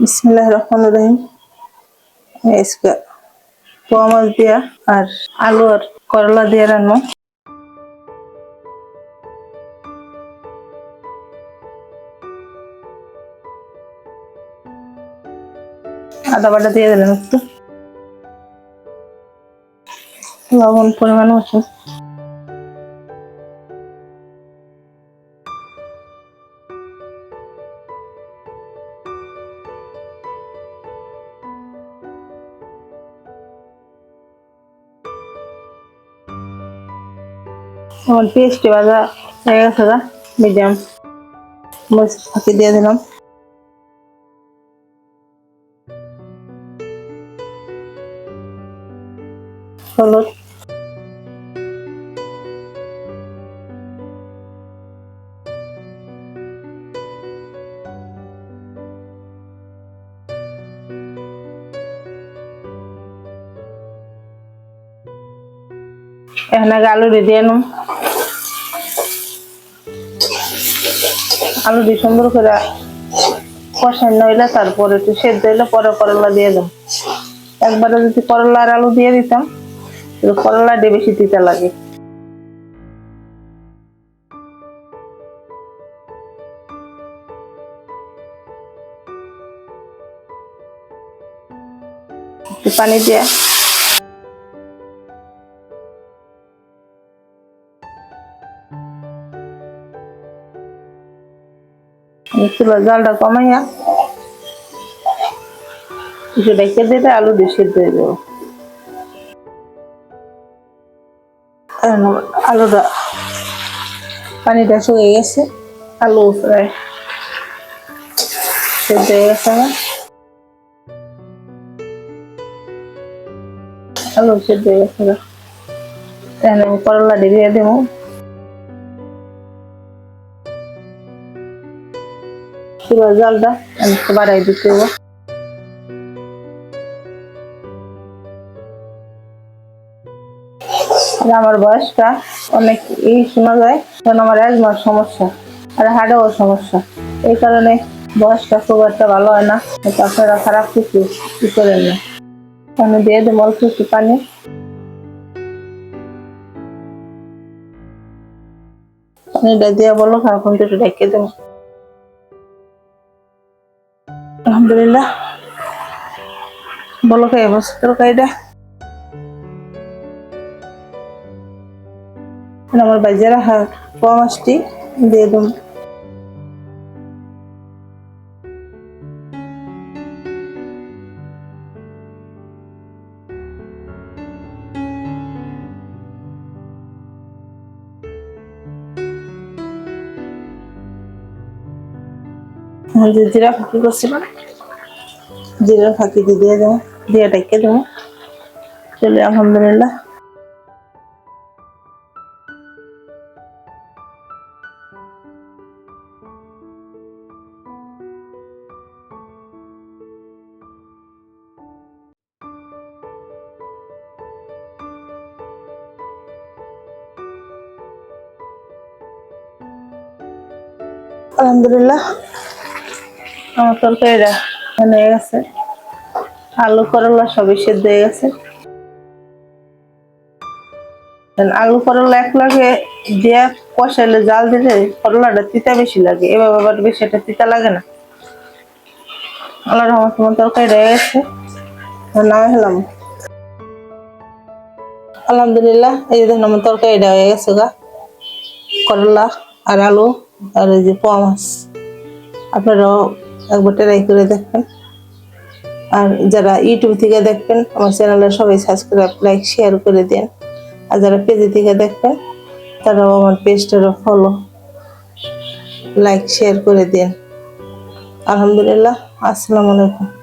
বিসমিল্লাহ রহমান রহিম। পোয়া মাছ দিয়া আর আলু আর করলা দিয়ে রান্না আদা বাটা দিয়ে দিলাম একটু। লবণ পরিমাণ মতো। আমার পেস্ট ভাজা হয়ে গেছে গা মিডিয়াম মরিচ ফাঁকি দিয়ে দিলাম। হলুদ। এখানে আলু দিয়ে নিলাম আলু দিয়ে সুন্দর করে কষাই নইলে তারপরে একটু সেদ্ধ হইলে পরে করলা দিয়ে দাম একবারে যদি করলা আর আলু দিয়ে দিতাম করলা দিয়ে বেশি তিতা লাগে। পানি দিয়ে চুলা জালটা কমাইয়া কিছু রেখে দিলে আলু দিয়ে সিদ্ধ হয়ে যাব। আলুটা পানিটা শুকিয়ে গেছে, আলু প্রায় সিদ্ধ হয়ে গেছে আলু সিদ্ধ হয়ে গেছে। করলা দিয়ে দেবো। পুরো জলটা একটু বাড়াই দিতে আমার বয়সটা অনেক এই শোনা যায় কারণ আমার অ্যাজমার সমস্যা আর হার্টেও সমস্যা। এই কারণে বয়সটা খুব একটা ভালো হয় না। আপনারা খারাপ কিছু কি করেন না। আমি দিয়ে দেবো অল্প একটু পানি। পানিটা দিয়ে বলো এখন একটু ঢেকে দেবো আলহামদুলিল্লাহ। বলো কে বস তরকারিটা আমার বাজে রাখা পোয়া মাছটি দিয়ে দেব জিরা ফাঁকি করছিলাম জিরা ফাঁকি দিয়ে দেবো দিয়ে ডেকে দেবো। চলে আলহামদুলিল্লাহ। আলহামদুলিল্লাহ। আমার তরকারিটা হয়ে গেছে। আলু করলা সবই সেদ্ধ হয়ে গেছে। আলু করলা এক লাগে দিয়ে কষাইলে জাল দিলে করলাটা তিতা বেশি লাগে। এবার আবার বেশি একটা তিতা লাগে না। আল্লাহ রহমত তোমার তরকারি রয়ে গেছে নামে হলাম আলহামদুলিল্লাহ, এই দেখুন আমার তরকারিটা হয়ে গেছে গা। করলা আর আলু আর এই যে পোয়া মাছ। আপনারাও একবার ট্রাই করে দেখবেন। আর যারা ইউটিউব থেকে দেখবেন, আমার চ্যানেলে সবাই সাবস্ক্রাইব লাইক শেয়ার করে দেন। আর যারা পেজে থেকে দেখবেন, তারাও আমার পেজটারও ফলো লাইক শেয়ার করে দেন। আলহামদুলিল্লাহ, আসসালামু আলাইকুম।